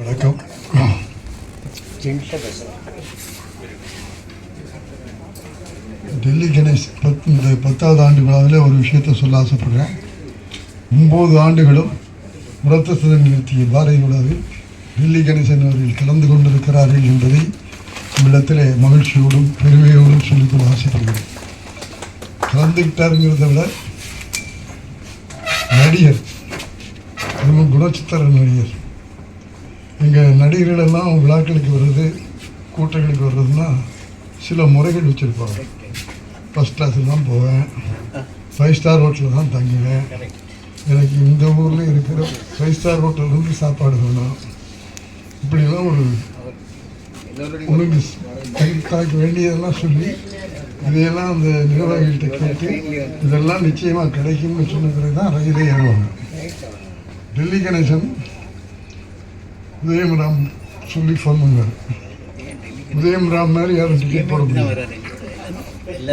வணக்கம். டெல்லி கணேஷ் பத் இந்த பத்தாவது ஆண்டு விழாவில் ஒரு விஷயத்தை சொல்ல ஆசைப்படுறேன். ஒம்பது ஆண்டுகளும் உரத்த சதன் நிறுத்திய பாரதி விழாவில் டெல்லி கணேசன் அவர்கள் கலந்து கொண்டிருக்கிறார்கள் என்பதை உள்ளத்தில் மகிழ்ச்சியோடும் பெருமையோடும் சொல்லிக்கொள்ள ஆசைப்படுகிறேன். கலந்துக்கிட்டாருங்கிறத விட நடிகர் குணச்சித்திர நடிகர் நடிகர்களெல்லாம் விழாக்களுக்கு வர்றது கூட்டங்களுக்கு வர்றதுன்னா சில முறைகள் வச்சுருப்பாங்க. ஃபஸ்ட் கிளாஸில் தான் போவேன். ஃபைவ் ஸ்டார் ஹோட்டலில் தான் தங்குவேன். எனக்கு இந்த ஊரில் இருக்கிற ஃபைவ் ஸ்டார் ஹோட்டல்லேருந்து சாப்பாடு வேணும். இப்படிலாம் ஒரு உனக்கு தனக்கு வேண்டியதெல்லாம் சொல்லி இதையெல்லாம் அந்த நிர்வாகிகள்கிட்ட கேட்டு இதெல்லாம் நிச்சயமாக கிடைக்கும்னு சொன்ன பிறகு தான் ரயிலே ஏறுவாங்க. டெல்லி கணேசன் உதயம் ராம் சொல்லி பண்ணார் உதயம் ராம் மாதிரி யாரும் டிக்கெட் போட முடியாது.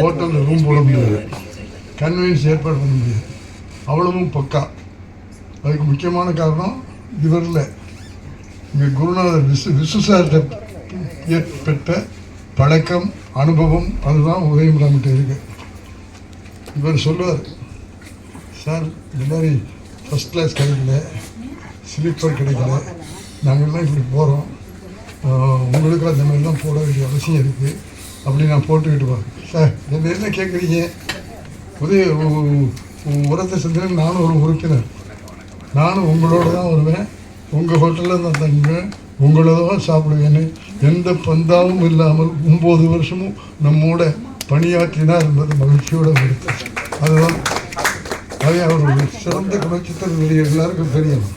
ஹோட்டலில் ரூம் போட முடியாது. கன்வீனியன்ஸ் ஏற்பாடு பண்ண முடியாது. அவ்வளவும் பக்கா. அதுக்கு முக்கியமான காரணம் இவரில் இங்கே குருநாதர் விசு விசு சார்கிட்ட ஏற்பட்ட பழக்கம் அனுபவம் அதுதான் உதயம் ராம்கிட்ட இருக்கு. இவர் சொல்லுவார் சார் இந்த மாதிரி ஃபஸ்ட் கிளாஸ் கிடைக்கல ஸ்லீப்பர் கிடைக்கல நாங்கள்லாம் இப்படி போகிறோம் உங்களுக்கு அந்த மாதிரிலாம் போட வேண்டிய அவசியம் இருக்குது அப்படி நான் போட்டுக்கிட்டு வரேன். சார் என்ன என்ன கேட்குறீங்க உதய உரத்த சந்திரன் நானும் ஒரு உறுப்பினர். நானும் உங்களோட தான் வருவேன். உங்கள் ஹோட்டலில் தான் தங்குவேன். உங்களோட தான் சாப்பிடுவேன்னு எந்த பந்தாவும் இல்லாமல் ஒம்பது வருஷமும் நம்மோட பணியாற்றினார் என்பது மகிழ்ச்சியோடு எடுத்தேன் அதுதான். அதே அவர் சிறந்த குணச்சித்திரம் எல்லாருக்கும் தெரியணும்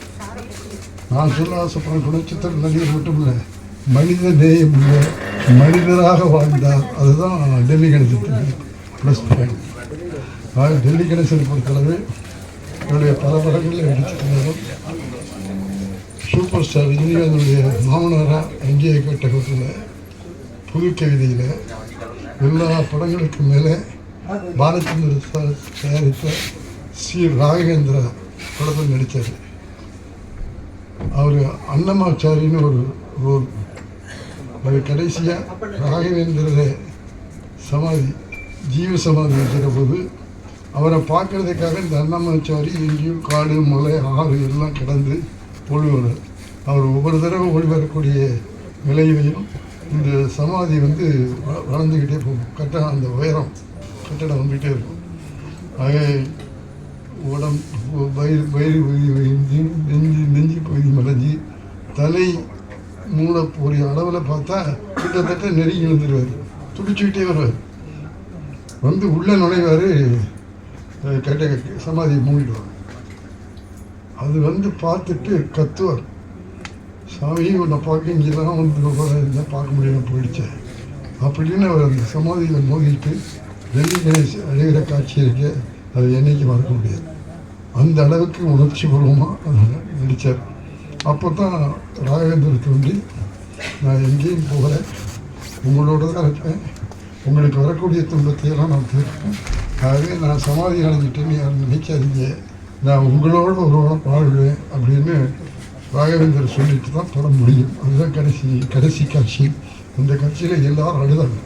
நான் சொல்ல ஆசைப்படுற குணச்சித்திர நடிகர் மட்டும் இல்லை மனித நேயம் இல்லை மனிதராக வாழ்ந்தார். அதுதான் டெல்லி கணேசத்துக்கு ப்ளஸ் பாயிண்ட் டெல்லி கணேசனை பொறுத்தளவு என்னுடைய பல படங்களில் நடிச்சிருந்தாலும் சூப்பர் ஸ்டார் இந்தியாவினுடைய மாமனாராக அங்கேயே கேட்ட கூட்டில் புது கவிதையில் எல்லா படங்களுக்கு மேலே பாலச்சந்திர சார் தயாரித்த சி. ராகவேந்திரா படத்தில் நடித்தார் அவர் அன்னமாச்சாரின்னு ஒரு ரோல் அவர் கடைசியாக ராகவேந்திர சமாதி ஜீவ சமாதி வைக்கிற போது அவரை பார்க்குறதுக்காக இந்த அன்னமாச்சாரி எங்கேயும் காடு மலை ஆறு எல்லாம் கடந்து ஒழுவார் அவர் ஒவ்வொரு தடவை ஒளிவரக்கூடிய நிலையிலையும் இந்த சமாதி வந்து வ- வளர்ந்துக்கிட்டே போகும். கட்டடம் அந்த உயரம் கட்டடம் வந்துக்கிட்டே இருக்கும். ஆக உடம்பு வயிறு வயிறு பகுதி வழிஞ்சு நெஞ்சு தலை மூடக்கூடிய அளவில் பார்த்தா கிட்டத்தட்ட நெருங்கி வந்துடுவார் துடிச்சுக்கிட்டே வருவார். வந்து உள்ளே நுழைவார் கட்ட சமாதியை மூடிடுவார். அது வந்து பார்த்துட்டு கத்துவார். சாமி உன்னை பார்க்க இங்கே தான் வந்து இருந்தால் பார்க்க முடியாமல் போயிடுச்சேன் அப்படின்னு அவர் அந்த சமாதியில் மோதிட்டு வெள்ளி கணேஷ் அழுகிற காட்சி இருக்கு. அதை என்னைக்கு மறக்க முடியாது. அந்த அளவுக்கு உணர்ச்சி பூர்வமாக நடித்தார் அப்போ தான் ராகவேந்திர தோண்டி நான் எங்கேயும் போகல. உங்களோட தான் இருப்பேன். உங்களுக்கு வரக்கூடிய துன்பத்தையெல்லாம் நான் தீர்ப்பேன். ஆகவே நான் சமாதி அடைஞ்சிட்டேன்னு யாரும் நினைக்காதீங்க. நான் உங்களோட ஒரு வாழ்வேன் அப்படின்னு ராகவேந்தர் சொல்லிட்டு தான் தொட முடியும். அதுதான் கடைசி கடைசி காட்சி. இந்த காட்சியில் எல்லாரும் அழுதாங்க.